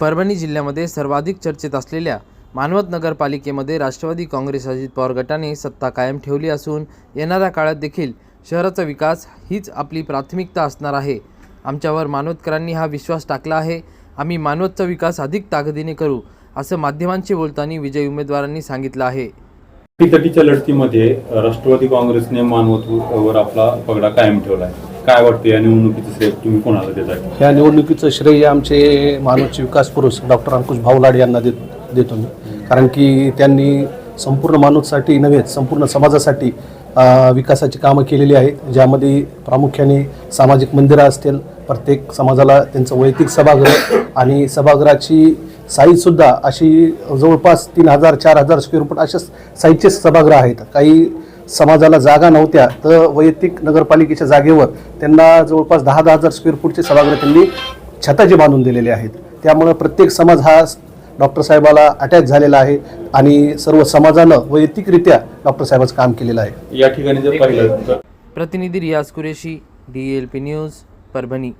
परभणी जिल्ह्यामध्ये सर्वाधिक चर्चेत असलेल्या मानवत नगरपालिकेमध्ये राष्ट्रवादी काँग्रेस अजित पवार गटाने सत्ता कायम ठेवली असून येणाऱ्या काळात देखील शहराचा विकास हीच आपली प्राथमिकता असणार आहे. आमच्यावर मानवतकरांनी हा विश्वास टाकला आहे. आम्ही मानवतचा विकास अधिक ताकदीने करू असं माध्यमांशी बोलताना विजय उमेदवारांनी सांगितलं आहे. लढतीमध्ये राष्ट्रवादी काँग्रेसने मानवतवर आपला पगडा कायम ठेवला आहे. काय वाटतं या निवडणुकीचं श्रेय तुम्ही कोणाला देताय या निवडणुकीचं श्रेय आमचे मानवचे विकास पुरुष डॉक्टर अंकुश भावलाड यांना देत देतो मी. कारण की त्यांनी संपूर्ण माणूससाठी नव्हे संपूर्ण समाजासाठी अ, विकासाची कामं केलेली आहेत ज्यामध्ये प्रामुख्याने सामाजिक मंदिरं असतील प्रत्येक समाजाला त्यांचं वैयक्तिक सभागृह आणि सभागृहाची साईजसुद्धा अशी जवळपास तीन हजार चार हजार स्क्वेअर फूट अशा साईजचे सभागृह आहेत. काही समाजाला जागा नव्हत्या तर वैयक्तिक नगरपालिकेच्या जागेवर त्यांना जवळपास दहा दहा हजार स्क्वेअर फूटचे सभागृह त्यांनी छताचे बांधून दिलेले आहेत. त्यामुळं प्रत्येक समाज हा डॉक्टर साहेबाला अटॅच झालेला आहे आणि सर्व समाजानं वैयक्तिकरित्या डॉक्टर साहेबाचं काम केलेलं आहे. या ठिकाणी जर पाहिलं प्रतिनिधी Riyaz Qureshi D L P news Parbhani.